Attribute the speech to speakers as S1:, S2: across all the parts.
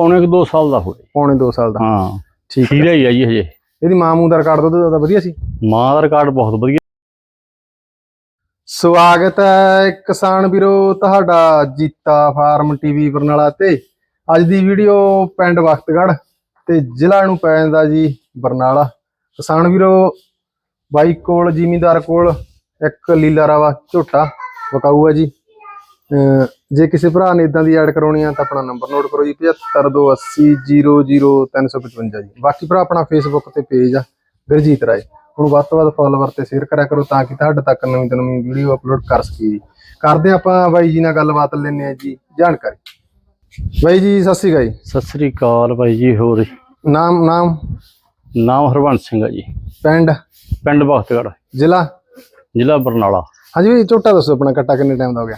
S1: ਪੌਣੇ ਕੁ 2 ਸਾਲ ਦਾ ਹੋਇਆ
S2: ਪੌਣੇ 2 ਸਾਲ ਦਾ।
S1: ਹਾਂ
S2: ਠੀਕ ਹੈ।
S1: ਖੀਰਾ ਹੀ ਆ ਜੀ ਹਜੇ।
S2: ਇਹਦੀ ਮਾਂ ਮੂੰਹ ਦਾ ਰਿਕਾਰਡ ਦੁੱਧ ਦਾ ਵਧੀਆ ਸੀ।
S1: ਮਾਂ ਦਾ ਰਿਕਾਰਡ ਬਹੁਤ ਵਧੀਆ।
S2: ਸਵਾਗਤ ਹੈ ਕਿਸਾਨ ਵੀਰੋ ਤੁਹਾਡਾ ਜੀਤਾ ਫਾਰਮ ਟੀਵੀ ਬਰਨਾਲਾ ਤੇ। ਅੱਜ ਦੀ ਵੀਡੀਓ ਪਿੰਡ ਵਖਤਗੜ੍ਹ ਤੇ ਜ਼ਿਲ੍ਹਾ ਨੂੰ ਪੈ ਜਾਂਦਾ ਜੀ ਬਰਨਾਲਾ। ਕਿਸਾਨ ਵੀਰੋ ਬਾਈ ਕੋਲ ਜ਼ਿਮੀਂਦਾਰ ਕੋਲ ਇੱਕ ਲੀਲਾ ਰਾਵਾ ਝੋਟਾ ਵਕਾਊ ਹੈ ਜੀ। ਜੇ ਕਿਸੇ ਭਰਾ ਨੇ ਇਦਾਂ ਦੀ ਐਡ ਕਰਾਉਣੀ ਆ ਤਾਂ ਆਪਣਾ ਨੰਬਰ ਨੋਟ ਕਰੋ ਜੀ 7528000355 ਜੀ। ਬਾਕੀ ਭਰਾ ਆਪਣਾ ਫੇਸਬੁੱਕ ਤੇ ਪੇਜ ਆ ਗੁਰਜੀਤ ਰਾਏ। ਉਹਨੂੰ ਵੱਧ ਤੋਂ ਵੱਧ ਫੋਲੋਵਰ ਤੇ ਸ਼ੇਅਰ ਕਰਿਆ ਕਰੋ ਤਾਂ ਕਿ ਤੁਹਾਡੇ ਤੱਕ ਨਵੀਂ ਤੋਂ ਨਵੀਂ ਵੀਡੀਓ ਅਪਲੋਡ ਕਰ ਸਕੀਏ ਜੀ। ਕਰਦੇ ਹਾਂ ਆਪਾਂ ਬਾਈ ਜੀ ਨਾਲ ਗੱਲਬਾਤ ਲੈਣੇ ਆ ਜੀ ਜਾਣਕਾਰੀ। ਬਾਈ ਜੀ ਸਤਿ ਸ਼੍ਰੀ ਅਕਾਲ ਜੀ।
S1: ਸਤਿ ਸ੍ਰੀ ਅਕਾਲ ਭਾਈ ਜੀ ਹੋਰ?
S2: ਨਾਮ ਨਾਮ?
S1: ਨਾਮ ਹਰਵੰਤ ਸਿੰਘ ਆ ਜੀ।
S2: ਪਿੰਡ?
S1: ਪਿੰਡ ਬਖਤਗੜ੍ਹ।
S2: ਜ਼ਿਲ੍ਹਾ?
S1: ਜ਼ਿਲ੍ਹਾ ਬਰਨਾਲਾ।
S2: ਹਾਂਜੀ ਵੀ ਝੋਟਾ ਦੱਸੋ ਆਪਣਾ ਕੱਟਾ ਕਿੰਨੇ ਟਾਈਮ ਦਾ ਹੋ ਗਿਆ?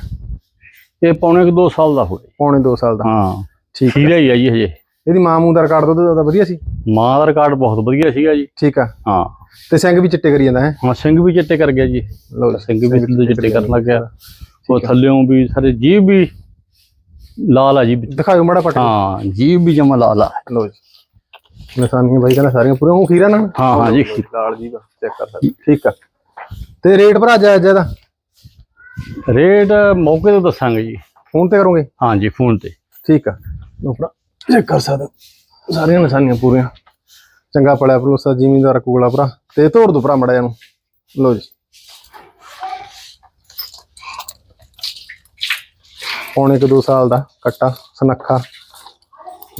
S1: ਇਹ ਪੌਣੇ ਕੁ 2 ਸਾਲ ਦਾ ਹੋਇਆ
S2: ਪੌਣੇ 2 ਸਾਲ ਦਾ।
S1: ਹਾਂ
S2: ਠੀਕ ਹੈ
S1: ਖੀਰਾ ਹੀ ਆ ਜੀ ਹਜੇ।
S2: ਇਹਦੀ ਮਾਂ ਮੂੰਹ ਦਾ ਰਿਕਾਰਡ ਦੁੱਧ ਦਾ ਵਧੀਆ ਸੀ।
S1: ਮਾਂ ਦਾ ਰਿਕਾਰਡ ਬਹੁਤ ਵਧੀਆ ਸੀਗਾ ਜੀ।
S2: ਠੀਕ ਆ।
S1: ਹਾਂ।
S2: ਤੇ ਸਿੰਘ ਵੀ ਚਿੱਟੇ ਕਰੀ ਜਾਂਦਾ ਹੈ?
S1: ਹਾਂ ਸਿੰਘ ਵੀ ਚਿੱਟੇ ਕਰ ਗਿਆ ਜੀ।
S2: ਜੀ,
S1: ਸਿੰਘ ਵੀ ਥੱਲੇ ਚਿੱਟੇ ਕਰਨ ਲੱਗ ਗਿਆ ਉਹ ਥੱਲਿਓਂ ਵੀ ਸਾਰੇ ਜੀਭ ਵੀ ਲਾਲ ਆ ਜੀ।
S2: ਦਿਖਾਓ ਮੜਾ ਪਟ।
S1: ਹਾਂ ਜੀਭ ਵੀ ਜਮਾ ਲਾਲ ਆ।
S2: ਲਓ ਜੀ। ਨਿਸ਼ਾਨੀਆਂ ਬਾਈ ਕਹਿੰਦਾ ਸਾਰੀਆਂ ਪੂਰੀਆਂ। ਉਹ ਖੀਰਾ ਨਾ?
S1: ਹਾਂ ਹਾਂ ਜੀ।
S2: ਲਾਲ ਜੀ ਚੈੱਕ ਕਰ ਸਕਦੇ। ਠੀਕ ਆ। ਤੇ ਰੇਟ ਭਰਾ ਜਾਇਜ਼ ਇਹਦਾ?
S1: ਰੇਟ ਮੌਕੇ ਤੋਂ ਦੱਸਾਂਗੇ ਜੀ।
S2: ਫੋਨ ਤੇ ਕਰੋਗੇ?
S1: ਹਾਂ ਜੀ ਫੋਨ ਤੇ।
S2: ਠੀਕ ਆ। ਭਰਾ ਚੈੱਕ ਕਰ ਸਕਦੇ। ਸਾਰੀਆਂ ਨਿਸ਼ਾਨੀਆਂ ਪੂਰੀਆਂ। ਚੰਗਾ ਪੜਿਆ ਭਰੋਸਾ ਜ਼ਿਮੀਂਦਾਰ ਕੋਲਾ ਭਰਾ। ਤੇ ਤੋੜ ਦੋ ਭਰਾ ਮੜਾ ਨੂੰ ਲਓ ਜੀ। ਪੌਣੇ ਕੁ 2 ਸਾਲ ਦਾ ਕੱਟਾ ਸਨੱਖਾ।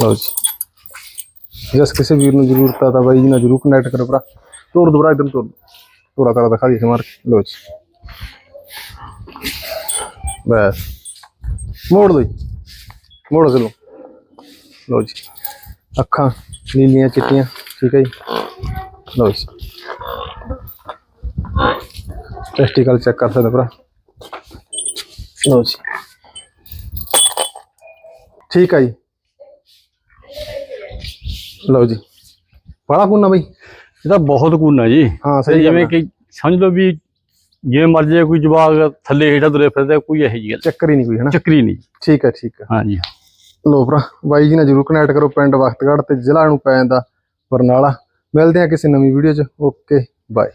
S2: ਲਓ ਜੀ। ਜਿਸ ਕਿਸੇ ਵੀਰ ਨੂੰ ਜ਼ਰੂਰਤ ਆ ਤਾਂ ਬਾਈ ਜੀ ਨਾਲ ਜ਼ਰੂਰ ਕਨੈਕਟ ਕਰੋ ਭਰਾ। ਤੋੜ ਦੋ ਭਰਾ ਇਧਰ ਤੋੜ। ਤੋੜਾ ਕਰਾ ਦਿਖਾ ਦੀ ਮਾਰ ਲਓ ਜੀ। ਬਸ। ਮੋੜ ਦੋ ਜੀ। ਮੋੜੋ ਚਲੋ ਲਓ। ਜੀ। ਅੱਖਾਂ ਨੀਲੀਆਂ ਚਿੱਟੀਆਂ ਠੀਕ ਹੈ ਜੀ। ਲਓ ਜੀ। ਟੈਸਟੀਕਲ ਚੈੱਕ ਕਰ ਸਕਦੇ ਭਰਾ। ਲਓ ਜੀ। ਠੀਕ ਹੈ ਜੀ। ਲਓ ਜੀ। ਬੜਾ ਕੁੰਨਾ ਬਈ।
S1: ਇਹ ਤਾਂ ਬਹੁਤ ਗੁਣਾ ਜੀ।
S2: ਹਾਂ ਸਹੀ
S1: ਜਿਵੇਂ ਕਿ ਸਮਝ ਲਓ ਵੀ ਜੇ ਮਰ ਜਾਏ ਕੋਈ ਜਵਾਗ ਥੱਲੇ ਹੇਠਾਂ ਤੁਰੇ ਫਿਰਦਾ ਕੋਈ ਇਹੋ ਜਿਹੀ ਗੱਲ
S2: ਚੱਕਰ ਹੀ ਨਹੀਂ ਕੋਈ ਹਨਾ?
S1: ਚੱਕਰੀ ਨਹੀਂ।
S2: ਠੀਕ ਹੈ ਠੀਕ ਹੈ
S1: ਹਾਂ ਜੀ
S2: ਲੋ ਭਰਾ ਬਾਈ ਜੀ ਨਾਲ ਜਰੂਰ ਕਨੈਕਟ ਕਰੋ ਪਿੰਡ ਵਖਤਗੜ੍ਹ ਤੇ ਜ਼ਿਲ੍ਹਾ ਨੂੰ ਪੈ ਜਾਂਦਾ ਬਰਨਾਲਾ। ਮਿਲਦੇ ਆ ਕਿਸੇ ਨਵੀਂ ਵੀਡੀਓ 'ਚ। Okay bye